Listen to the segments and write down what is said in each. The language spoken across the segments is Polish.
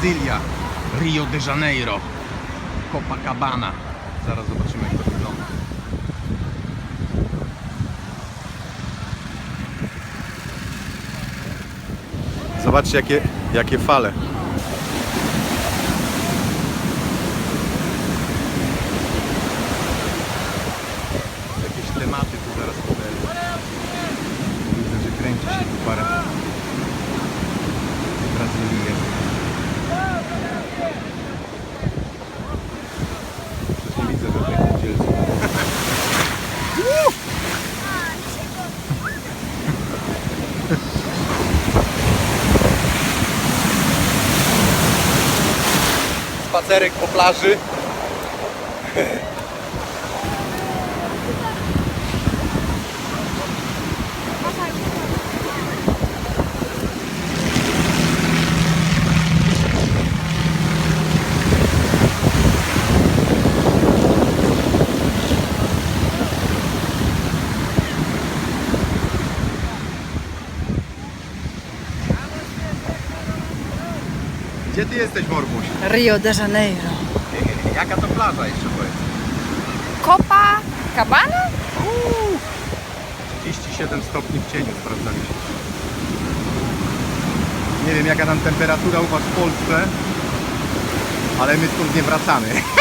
Brazylia. Rio de Janeiro. Copacabana. Zaraz zobaczymy jak to wygląda. Zobaczcie jakie, jakie fale. Jakieś tematy tu zaraz podaję. Widzę, że kręci się tu parę Brazylii jest. Przecież nie widzę żadnych udzielców. Spacerek po plaży. Ty jesteś, Morbuś? Rio de Janeiro. Jaka to plaża jeszcze powiedz? Copa Cabana? 37 stopni w cieniu sprawdzaliśmy. Nie wiem jaka tam temperatura u Was w Polsce, ale my stąd nie wracamy.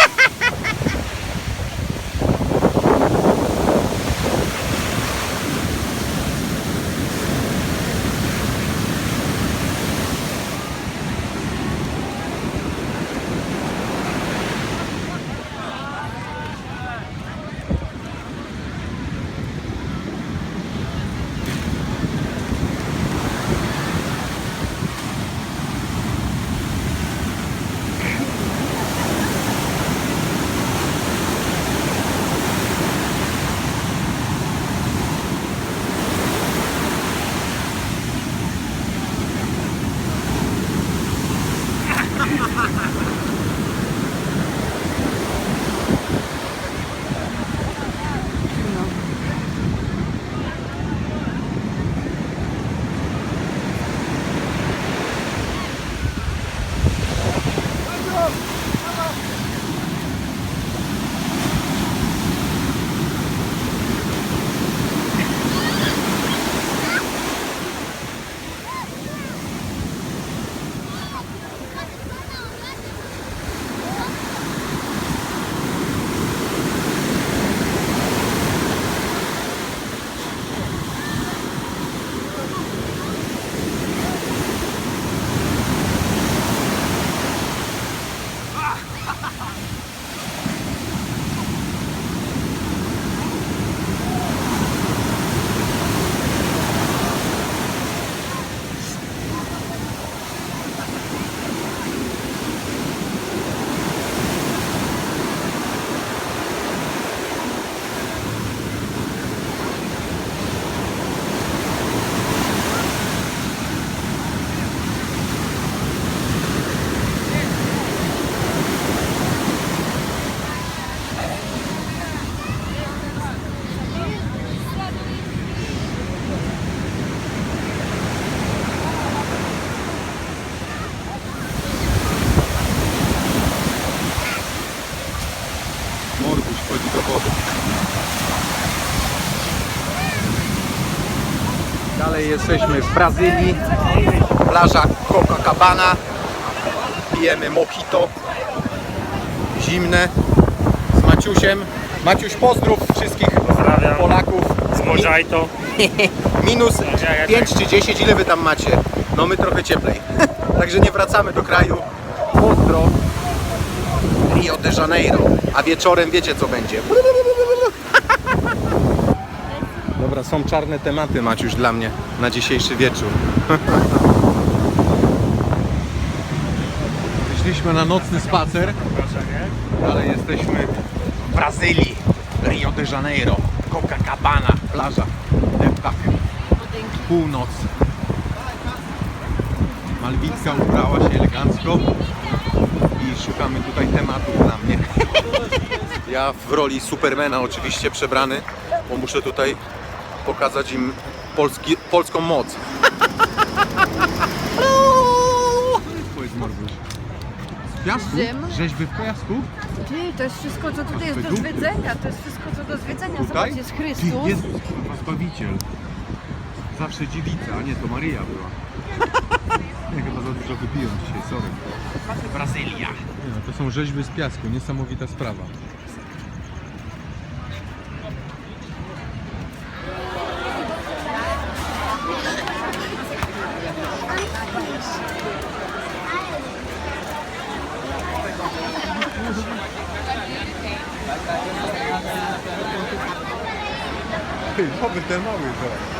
jesteśmy w Brazylii. Plaża Copacabana. Pijemy mojito. Zimne. Z Maciusiem. Maciuś pozdrów wszystkich Pozdrawiam. Polaków. Z Mojito. Minus ja- ja 5 czy 10, ile wy tam macie? No my trochę cieplej. Także nie wracamy do kraju. Pozdro. Rio de Janeiro. A wieczorem wiecie co będzie. Dobra, są czarne tematy Maciuś dla mnie na dzisiejszy wieczór. Wyszliśmy na nocny spacer, ale jesteśmy w Brazylii, Rio de Janeiro, Copacabana, plaża, Deptak, północ. Malwitka ubrała się elegancko i szukamy tutaj tematów dla mnie. Ja w roli Supermana oczywiście przebrany, bo muszę tutaj pokazać im polski, polską moc. Morbuś. Z piasku? Rzeźby w piasku? Ty, to jest wszystko, co tutaj jest do Dupy. zwiedzenia. To jest wszystko, co do zwiedzenia. Tutaj? Zobacz, jest Ty, Chrystus. Jezus, kurwa, Zbawiciel. Zawsze dziewica, a nie, to Maryja była. Nie, chyba za dużo wypiłem dzisiaj, sorry. Brazylia. Nie, no, to są rzeźby z piasku, niesamowita sprawa. Ty, mały, zobacz.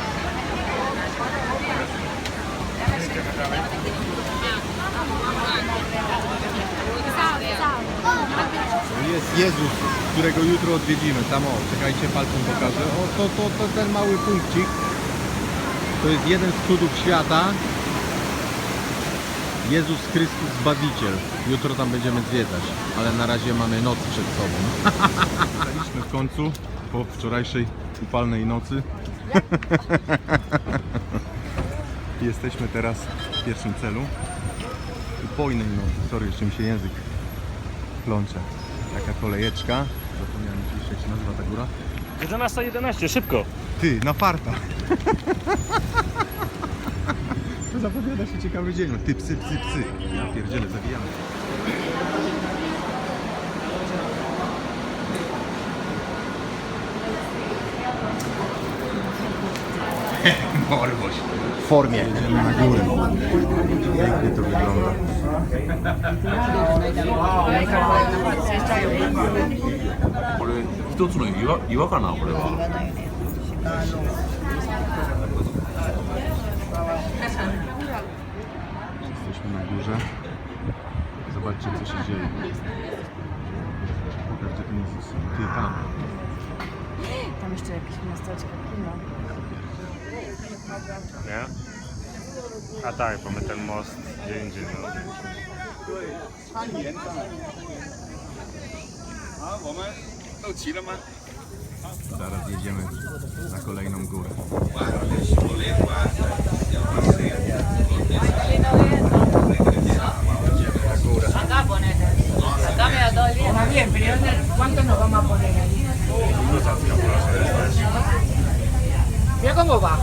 Jest Jezus, którego jutro odwiedzimy. Tam o, czekajcie, palcem pokażę. O, to, to, to ten mały punkcik. To jest jeden z cudów świata. Jezus Chrystus Zbawiciel. Jutro tam będziemy zwiedzać, ale na razie mamy noc przed sobą. Staliśmy w końcu po wczorajszej upalnej nocy. Jesteśmy teraz w pierwszym celu. Upojnej nocy. Sorry, jeszcze mi się język plącze. Taka kolejeczka. Zapomniałem oczywiście jak się nazywa ta góra. 11.11, szybko. Ty, na farta. To zapowiada się ciekawy dzień. Ty, psy, psy, psy. Ja pierdzielę, zawijamy. Morwoś. W formie. Jedziemy na górę. Pięknie to wygląda. これ一つの岩岩かなこれは Jesteśmy na górze. Zobaczcie co się dzieje. Pokaż gdzie ten Jezus. Ty tam. Tam jeszcze jakieś miasteczko, kino. Nie? A tak, bo my ten most gdzie indziej. No. Zaraz jedziemy na kolejną górę. ¿Cuánto nos vamos a poner ahí? Mira cómo baja.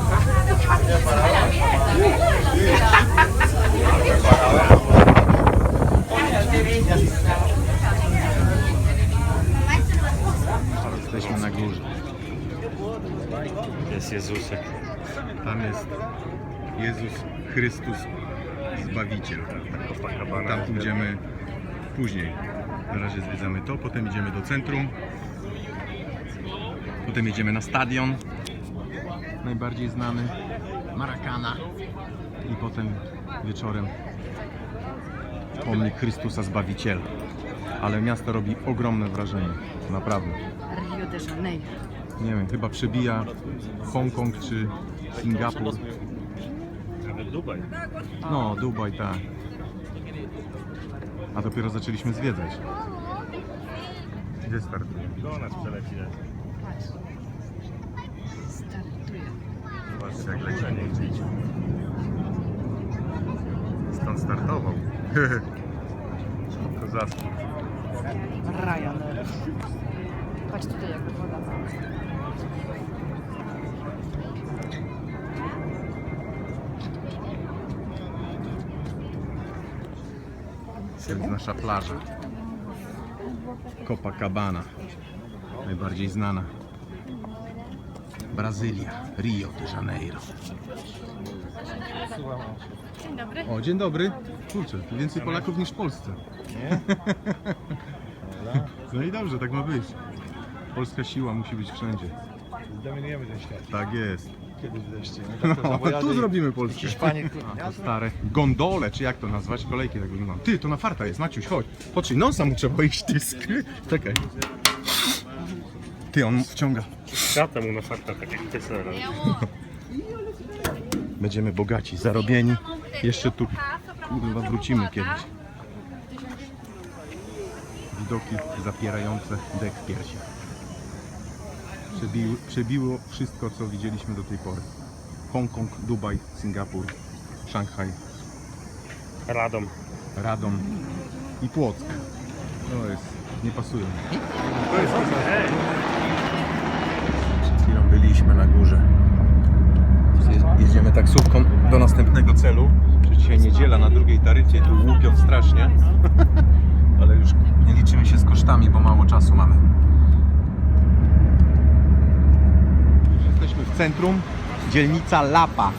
Chrystus Zbawiciel. Tam pójdziemy później. Na razie zwiedzamy to, potem idziemy do centrum. Potem jedziemy na stadion. Najbardziej znany. Maracana. I potem wieczorem pomnik Chrystusa Zbawiciela. Ale miasto robi ogromne wrażenie. Naprawdę. Rio de Janeiro. Nie wiem, chyba przebija Hongkong czy Singapur. Dubaj. No, Dubaj, tak. A dopiero zaczęliśmy zwiedzać. Gdzie startuje? Do nas przeleci. Patrz. Startuje. Zobaczcie jak leci. Stąd startował. Kozacki. Ryanair. Patrz tutaj jak wygląda. Jest nasza plaża. Copacabana. Najbardziej znana. Brazylia, Rio de Janeiro. Dzień dobry. O, dzień dobry. Kurczę, więcej Polaków niż w Polsce. Nie? No i dobrze, tak ma być. Polska siła musi być wszędzie. Dominujemy ten świat. Tak jest. Kiedyś wreszcie. No, tu zrobimy Polskę. Hiszpanię, A, to stare gondole, czy jak to nazwać? Kolejki tak wyglądają. Ty, to na farta jest, Maciuś, chodź. Poczyj, nosa mu trzeba iść, ty skry. Czekaj. Ty, on wciąga. Kratę mu na fakta, tak jak robisz. Będziemy bogaci, zarobieni. Jeszcze tu, kurwa, wrócimy kiedyś. Widoki zapierające dek w piersiach. Przebił, przebiło wszystko, co widzieliśmy do tej pory. Hongkong, Dubaj, Singapur, Szanghaj, Radom. Radom i Płock. To jest, nie pasują. Przed chwilą byliśmy na górze. Je- Jedziemy taksówką do następnego celu. Przecież dzisiaj niedziela na drugiej tarycie, tu łupią strasznie. Ale już nie liczymy się z kosztami, bo mało czasu mamy. Już jesteśmy w centrum. Dzielnica Lapa.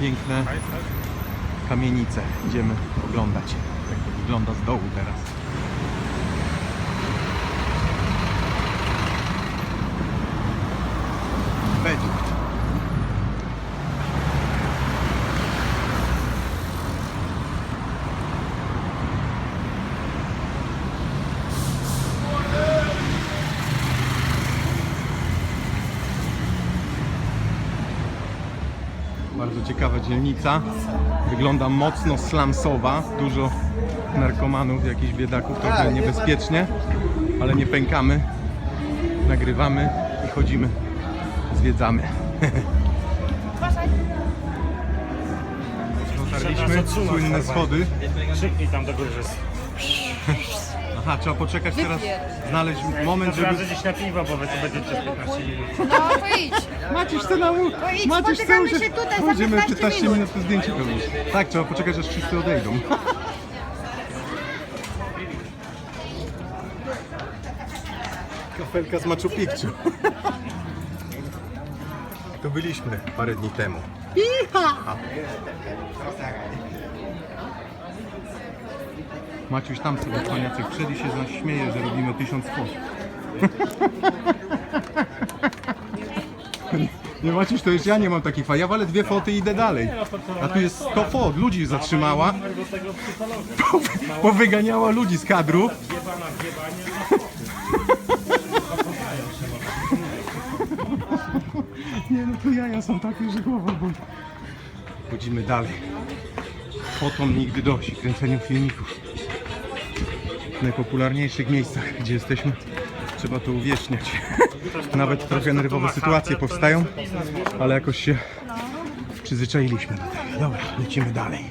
Piękne kamienice. Idziemy oglądać, jak to wygląda z dołu teraz. Dzielnica. Wygląda mocno slumsowa. Dużo narkomanów, jakichś biedaków. Trochę niebezpiecznie, ale nie pękamy. Nagrywamy i chodzimy. Zwiedzamy. Dotarliśmy, słynne schody. Szybciej tam do góry, że Aha, trzeba poczekać teraz, znaleźć moment, żeby... Sprawdzę gdzieś na piwo, bo wy tu będziecie 15 minut. No to idź. Maciuś chce na idź, Maciuś spotykamy chce się tutaj za Będziemy 15 15 minut. minut to zdjęcie robić. Tak, trzeba poczekać aż wszyscy odejdą. Kafelka z Machu Picchu. Tu byliśmy parę dni temu. Iha! Maciuś tam sobie koniacek wszedł i się z nas śmieje, że robimy tysiąc fot. Nie Maciuś, to już ja nie mam takich faj. Ja walę dwie foty i idę dalej. A tu jest 100 fot. Ludzi zatrzymała. Po- Powyganiała ludzi z kadru. Nie no, to jaja są takie, że głowa boli. Chodzimy dalej. Fotom nigdy dość, kręceniu filmików. W najpopularniejszych miejscach, gdzie jesteśmy, trzeba to uwieczniać. Nawet trochę nerwowe sytuacje powstają, ale jakoś się przyzwyczailiśmy do tego. Dobra, lecimy dalej.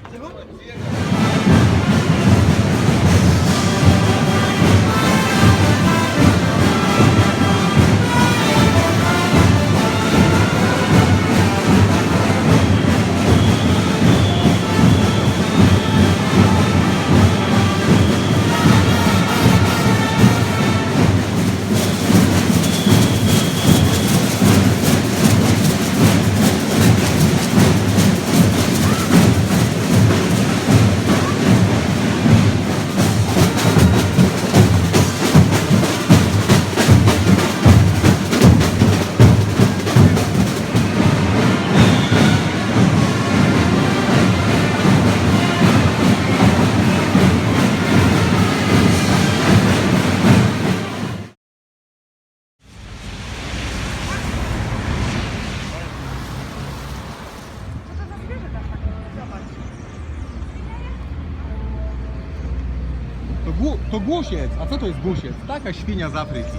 Głusiec. A co to jest głusiec? Taka świnia z Afryki.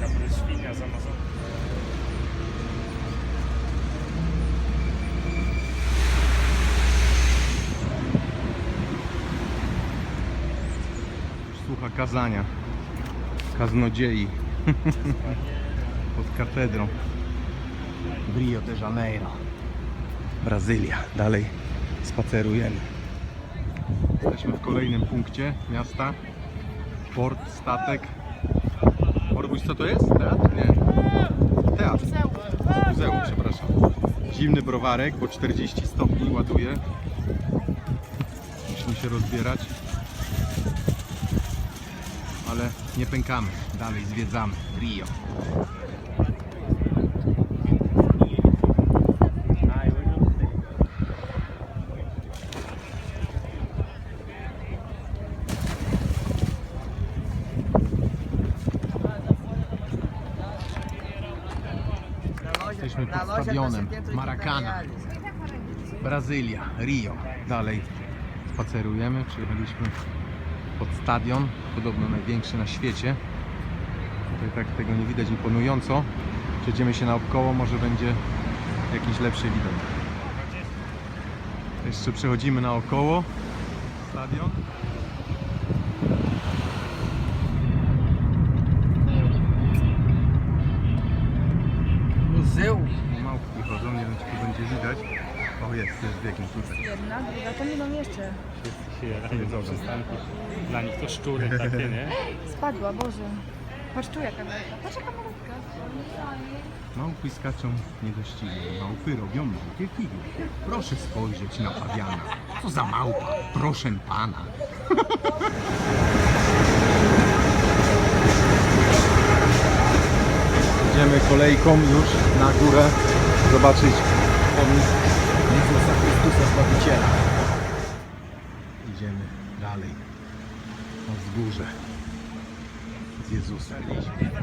Kapry świnia z Amazonu. Słucha kazania. Kaznodziei. Pod katedrą. Rio de Janeiro. Brazylia. Dalej spacerujemy. Jesteśmy w kolejnym punkcie miasta. Port, statek. Orbuś, co to jest? Teatr? Nie. Teatr. Muzeum, przepraszam. Zimny browarek, po 40 stopni ładuje. Musimy się rozbierać. Ale nie pękamy. Dalej zwiedzamy Rio. Maracana. Brazylia, Rio. Dalej spacerujemy. Przyjechaliśmy pod stadion, podobno największy na świecie. Tutaj tak tego nie widać imponująco. Przejdziemy się naokoło, może będzie jakiś lepszy widok. Jeszcze przechodzimy naokoło stadion. Muzeum. Małpki chodzą, nie wiem czy tu będzie widać. Jest, jest biegnie tutaj. Jedna, druga, to nie mam jeszcze. Wszyscy się jarają do przystanku. Dla nich to szczury takie, nie? Spadła, Boże. Patrz tu jaka kamerka. Patrz jaka kamerka. Małpy skaczą niedoścignie, małpy robią małpie figy. Proszę spojrzeć na pawiana. Co za małpa, proszę pana. Idziemy kolejką już na górę zobaczyć pomnik Jezusa Chrystusa Zbawiciela. Idziemy dalej na wzgórze z Jezusem.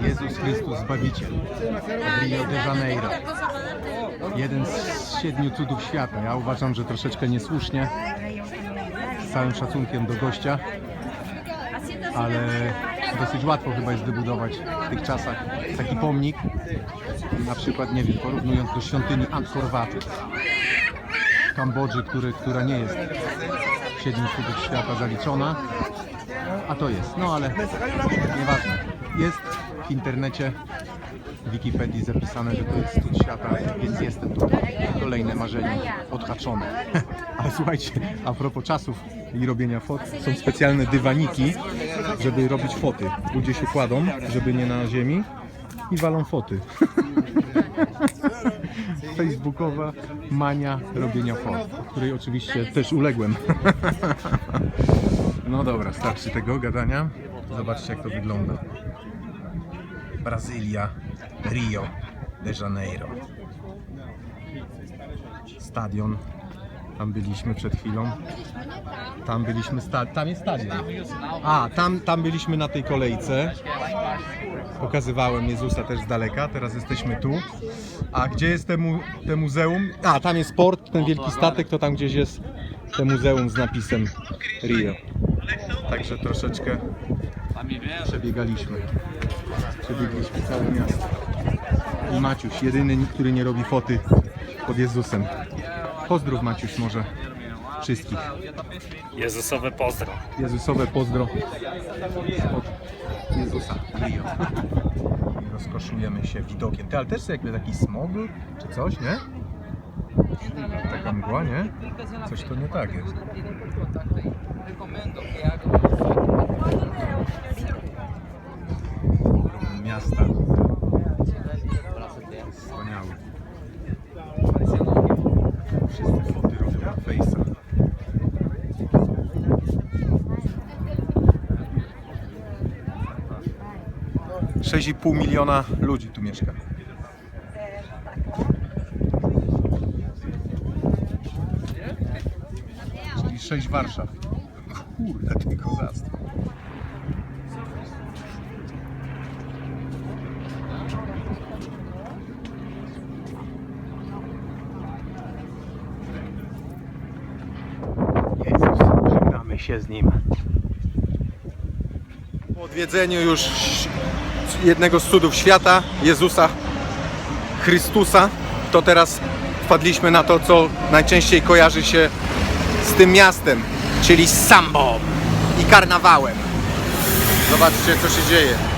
Jezus Chrystus Zbawiciel. Rio de Janeiro. Jeden z siedmiu cudów świata. Ja uważam, że troszeczkę niesłusznie. Z całym szacunkiem do gościa. Ale dosyć łatwo chyba jest wybudować w tych czasach taki pomnik. Na przykład, nie wiem, porównując do świątyni Angkor Wat w Kambodży, który, która nie jest w siedmiu cudów świata zaliczona. A to jest, no ale nieważne. Jest w internecie, w Wikipedii zapisane, że to jest cud świata, więc jestem tutaj. Kolejne marzenie odhaczone. Ale słuchajcie, a propos czasów i robienia fot, są specjalne dywaniki, żeby robić foty. Ludzie się kładą, żeby nie na ziemi i walą foty. Facebookowa mania robienia fot, której oczywiście też uległem. No dobra, starczy tego gadania. Zobaczcie jak to wygląda. Brazylia, Rio de Janeiro. Stadion. Tam byliśmy przed chwilą. Tam byliśmy, sta- tam jest stadion. A, tam, tam byliśmy na tej kolejce. Pokazywałem Jezusa też z daleka, teraz jesteśmy tu. A gdzie jest te, mu, te muzeum? A, tam jest port, ten wielki statek, to tam gdzieś jest te muzeum z napisem Rio. Także troszeczkę przebiegaliśmy. Przebiegliśmy całe miasto. I Maciuś, jedyny, który nie robi foty pod Jezusem. Pozdrów Maciuś może wszystkich. Jezusowe pozdro. Jezusowe pozdro od Jezusa Rio. I rozkoszujemy się widokiem. Ty, ale też jakby taki smog czy coś, nie? Taka mgła, nie? Coś to nie tak jest. 6,5 miliona ludzi tu mieszka. Czyli 6 Warszaw. Kurde, tylko kozactwo. Się z nim. Po odwiedzeniu już jednego z cudów świata, Jezusa Chrystusa, to teraz wpadliśmy na to, co najczęściej kojarzy się z tym miastem, czyli z sambą i karnawałem. Zobaczcie, co się dzieje.